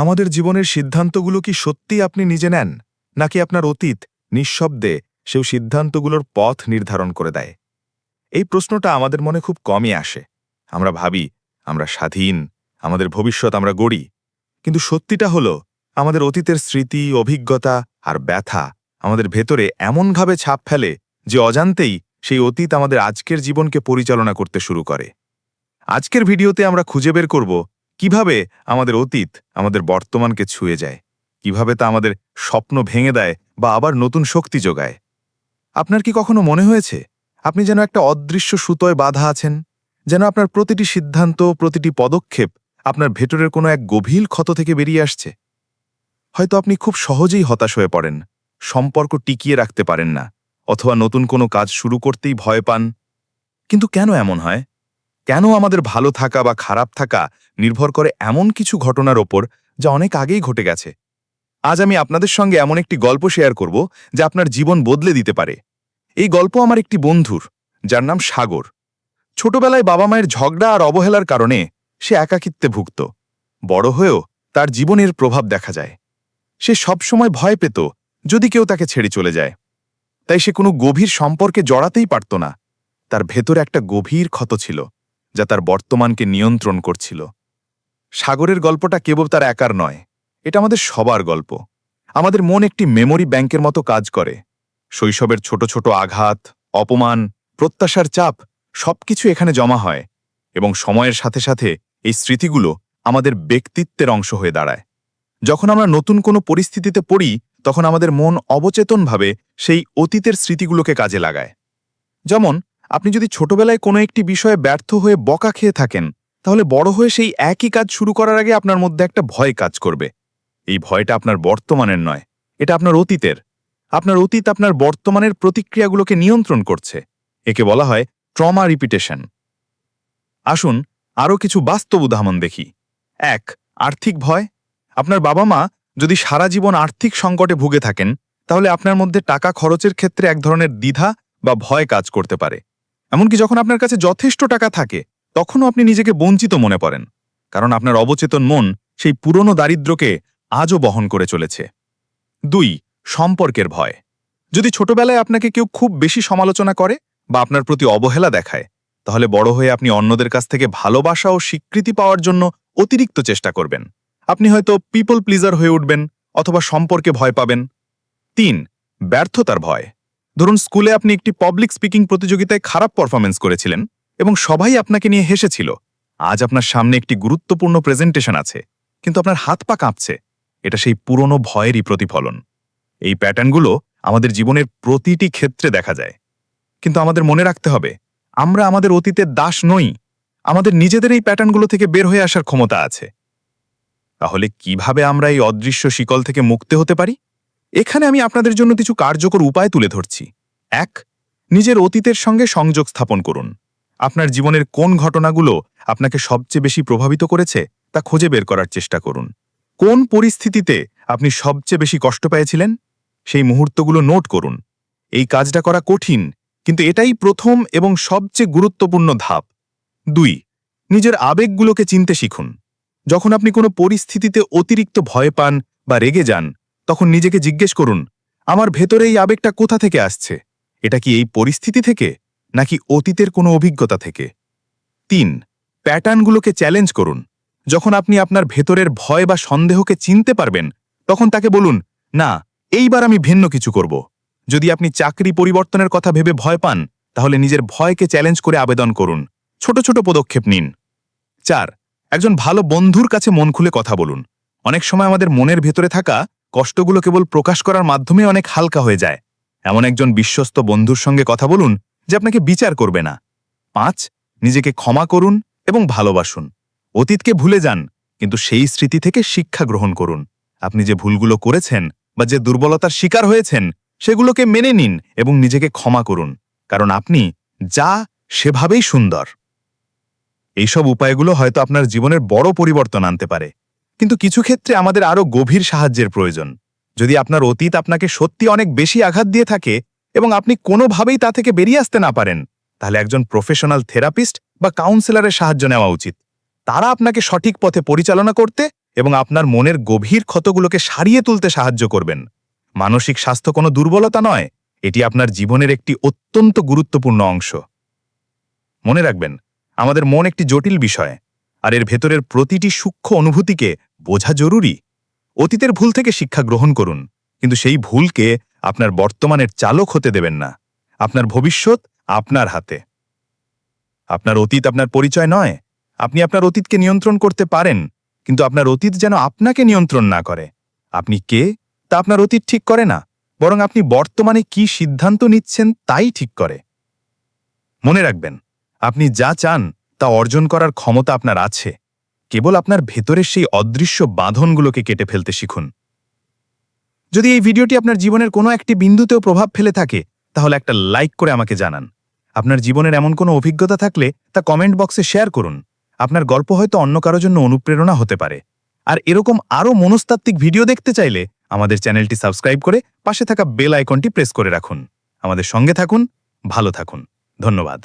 আমাদের জীবনের সিদ্ধান্তগুলো কি সত্যি আপনি নিজে নেন, নাকি আপনার অতীত নিঃশব্দে সেও সিদ্ধান্তগুলোর পথ নির্ধারণ করে দেয়? এই প্রশ্নটা আমাদের মনে খুব কমই আসে। আমরা ভাবি, আমরা স্বাধীন, আমাদের ভবিষ্যৎ আমরা গড়ি। কিন্তু সত্যিটা হলো, আমাদের অতীতের স্মৃতি, অভিজ্ঞতা আর ব্যথা আমাদের ভেতরে এমনভাবে ছাপ ফেলে যে অজান্তেই সেই অতীত আমাদের আজকের জীবনকে পরিচালনা করতে শুরু করে। আজকের ভিডিওতে আমরা খুঁজে বের করব কীভাবে আমাদের অতীত আমাদের বর্তমানকে ছুঁয়ে যায়? কীভাবে তা আমাদের স্বপ্ন ভেঙে দেয় বা আবার নতুন শক্তি যোগায়? আপনার কি কখনো মনে হয়েছে? আপনি যেন একটা অদৃশ্য সুতোয় বাধা আছেন, যেন আপনার প্রতিটি সিদ্ধান্ত, প্রতিটি পদক্ষেপ আপনার ভেতরের কোনো এক গভীর ক্ষত থেকে বেরিয়ে আসছে? হয়তো আপনি খুব সহজেই হতাশ হয়ে পড়েন, সম্পর্ক টিকিয়ে রাখতে পারেন না, অথবা নতুন কোনো কাজ শুরু করতেই ভয় পান। কিন্তু কেন এমন হয়? কেন আমাদের ভালো থাকা বা খারাপ থাকা নির্ভর করে এমন কিছু ঘটনার ওপর যা অনেক আগেই ঘটে গেছে? আজ আমি আপনাদের সঙ্গে এমন একটি গল্প শেয়ার করব যা আপনার জীবন বদলে দিতে পারে। এই গল্প আমার একটি বন্ধুর, যার নাম সাগর। ছোটবেলায় বাবা মায়ের ঝগড়া আর অবহেলার কারণে সে একাকিত্বে ভুগত। বড় হয়েও তার জীবনের প্রভাব দেখা যায়। সে সবসময় ভয় পেত যদি কেউ তাকে ছেড়ে চলে যায়। তাই সে কোনো গভীর সম্পর্কে জড়াতেই পারত না। তার ভেতরে একটা গভীর ক্ষত ছিল। যা তার বর্তমানকে নিয়ন্ত্রণ করছিল। সাগরের গল্পটা কেবল তার একার নয়, এটা আমাদের সবার গল্প। আমাদের মন একটি মেমোরি ব্যাংকের মতো কাজ করে। শৈশবের ছোট ছোট আঘাত, অপমান, প্রত্যাশার চাপ, সবকিছু এখানে জমা হয় এবং সময়ের সাথে সাথে এই স্মৃতিগুলো আমাদের ব্যক্তিত্বের অংশ হয়ে দাঁড়ায়। যখন আমরা নতুন কোনো পরিস্থিতিতে পড়ি, তখন আমাদের মন অবচেতনভাবে সেই অতীতের স্মৃতিগুলোকে কাজে লাগায়। যেমন আপনি যদি ছোটবেলায় কোনো একটি বিষয়ে ব্যর্থ হয়ে বকা খেয়ে থাকেন, তাহলে বড় হয়ে সেই একই কাজ শুরু করার আগে আপনার মধ্যে একটা ভয় কাজ করবে। এই ভয়টা আপনার বর্তমানের নয়, এটা আপনার অতীতের। আপনার অতীত আপনার বর্তমানের প্রতিক্রিয়াগুলোকে নিয়ন্ত্রণ করছে। একে বলা হয় ট্রমা রিপিটেশন। আসুন আরও কিছু বাস্তব উদাহরণ দেখি। এক, আর্থিক ভয়। আপনার বাবা মা যদি সারা জীবন আর্থিক সংকটে ভুগে থাকেন, তাহলে আপনার মধ্যে টাকা খরচের ক্ষেত্রে এক ধরনের দ্বিধা বা ভয় কাজ করতে পারে। এমনকি যখন আপনার কাছে যথেষ্ট টাকা থাকে, তখনও আপনি নিজেকে বঞ্চিত মনে করেন কারণ আপনার অবচেতন মন সেই পুরনো দারিদ্র্যকে আজও বহন করে চলেছে। দুই, সম্পর্কের ভয়। যদি ছোটবেলায় আপনাকে কেউ খুব বেশি সমালোচনা করে বা আপনার প্রতি অবহেলা দেখায়, তাহলে বড় হয়ে আপনি অন্যদের কাছ থেকে ভালোবাসা ও স্বীকৃতি পাওয়ার জন্য অতিরিক্ত চেষ্টা করবেন। আপনি হয়তো পিপল প্লিজার হয়ে উঠবেন অথবা সম্পর্কে ভয় পাবেন। তিন, ব্যর্থতার ভয়। ধরুন স্কুলে আপনি একটি পাবলিক স্পিকিং প্রতিযোগিতায় খারাপ পারফরমেন্স করেছিলেন এবং সবাই আপনাকে নিয়ে হেসেছিল। আজ আপনার সামনে একটি গুরুত্বপূর্ণ প্রেজেন্টেশন আছে, কিন্তু আপনার হাত পা কাঁপছে। এটা সেই পুরনো ভয়েরই প্রতিফলন। এই প্যাটার্নগুলো আমাদের জীবনের প্রতিটি ক্ষেত্রে দেখা যায়। কিন্তু আমাদের মনে রাখতে হবে, আমরা আমাদের অতীতের দাস নই। আমাদের নিজেদের এই প্যাটার্নগুলো থেকে বের হয়ে আসার ক্ষমতা আছে। তাহলে কীভাবে আমরা এই অদৃশ্য শিকল থেকে মুক্ত হতে পারি? এখানে আমি আপনাদের জন্য কিছু কার্যকর উপায় তুলে ধরছি। এক, নিজের অতীতের সঙ্গে সংযোগ স্থাপন করুন। আপনার জীবনের কোন ঘটনাগুলো আপনাকে সবচেয়ে বেশি প্রভাবিত করেছে তা খুঁজে বের করার চেষ্টা করুন। কোন পরিস্থিতিতে আপনি সবচেয়ে বেশি কষ্ট পেয়েছিলেন? সেই মুহূর্তগুলো নোট করুন। এই কাজটা করা কঠিন, কিন্তু এটাই প্রথম এবং সবচেয়ে গুরুত্বপূর্ণ ধাপ। দুই, নিজের আবেগগুলোকে চিনতে শিখুন। যখন আপনি কোনো পরিস্থিতিতে অতিরিক্ত ভয় পান বা রেগে যান তখন নিজেকে জিজ্ঞেস করুন, আমার ভেতরে এই আবেগটা কোথা থেকে আসছে? এটা কি এই পরিস্থিতি থেকে, নাকি অতীতের কোনো অভিজ্ঞতা থেকে? তিন, প্যাটার্নগুলোকে চ্যালেঞ্জ করুন। যখন আপনি আপনার ভেতরের ভয় বা সন্দেহকে চিনতে পারবেন, তখন তাকে বলুন, না, এইবার আমি ভিন্ন কিছু করব। যদি আপনি চাকরি পরিবর্তনের কথা ভেবে ভয় পান, তাহলে নিজের ভয়কে চ্যালেঞ্জ করে আবেদন করুন। ছোট ছোট পদক্ষেপ নিন। চার, একজন ভালো বন্ধুর কাছে মন খুলে কথা বলুন। অনেক সময় আমাদের মনের ভেতরে থাকা কষ্টগুলো কেবল প্রকাশ করার মাধ্যমে অনেক হালকা হয়ে যায়। এমন একজন বিশ্বস্ত বন্ধুর সঙ্গে কথা বলুন যে আপনাকে বিচার করবে না। পাঁচ, নিজেকে ক্ষমা করুন এবং ভালোবাসুন। অতীতকে ভুলে যান, কিন্তু সেই স্মৃতি থেকে শিক্ষা গ্রহণ করুন। আপনি যে ভুলগুলো করেছেন বা যে দুর্বলতার শিকার হয়েছেন, সেগুলোকে মেনে নিন এবং নিজেকে ক্ষমা করুন, কারণ আপনি যা সেভাবেই সুন্দর। এইসব উপায়গুলো হয়তো আপনার জীবনের বড় পরিবর্তন আনতে পারে। কিন্তু কিছু ক্ষেত্রে আমাদের আরও গভীর সাহায্যের প্রয়োজন। যদি আপনার অতীত আপনাকে সত্যি অনেক বেশি আঘাত দিয়ে থাকে এবং আপনি কোনোভাবেই তা থেকে বেরিয়ে আসতে না পারেন, তাহলে একজন প্রফেশনাল থেরাপিস্ট বা কাউন্সেলরের সাহায্য নেওয়া উচিত। তারা আপনাকে সঠিক পথে পরিচালনা করতে এবং আপনার মনের গভীর ক্ষতগুলোকে সারিয়ে তুলতে সাহায্য করবেন। মানসিক স্বাস্থ্য কোনো দুর্বলতা নয়, এটি আপনার জীবনের একটি অত্যন্ত গুরুত্বপূর্ণ অংশ। মনে রাখবেন, আমাদের মন একটি জটিল বিষয়। আর এর ভেতরের প্রতিটি সূক্ষ্ম অনুভূতিকে বোঝা জরুরি। অতীতের ভুল থেকে শিক্ষা গ্রহণ করুন, কিন্তু সেই ভুলকে আপনার বর্তমানের চালক হতে দেবেন না। আপনার ভবিষ্যৎ আপনার হাতে। আপনার অতীত আপনার পরিচয় নয়। আপনি আপনার অতীতকে নিয়ন্ত্রণ করতে পারেন, কিন্তু আপনার অতীত যেন আপনাকে নিয়ন্ত্রণ না করে। আপনি কে, তা আপনার অতীত ঠিক করে না, বরং আপনি বর্তমানে কি সিদ্ধান্ত নিচ্ছেন তাই ঠিক করে। মনে রাখবেন, আপনি যা চান তা অর্জন করার ক্ষমতা আপনার আছে। কেবল আপনার ভেতরের সেই অদৃশ্য বাঁধনগুলোকে কেটে ফেলতে শিখুন। যদি এই ভিডিওটি আপনার জীবনের কোনো একটি বিন্দুতেও প্রভাব ফেলে থাকে, তাহলে একটা লাইক করে আমাকে জানান। আপনার জীবনের এমন কোনো অভিজ্ঞতা থাকলে তা কমেন্ট বক্সে শেয়ার করুন। আপনার গল্প হয়তো অন্য কারও জন্য অনুপ্রেরণা হতে পারে। আর এরকম আরও মনস্তাত্ত্বিক ভিডিও দেখতে চাইলে আমাদের চ্যানেলটি সাবস্ক্রাইব করে পাশে থাকা বেল আইকনটি প্রেস করে রাখুন। আমাদের সঙ্গে থাকুন, ভালো থাকুন। ধন্যবাদ।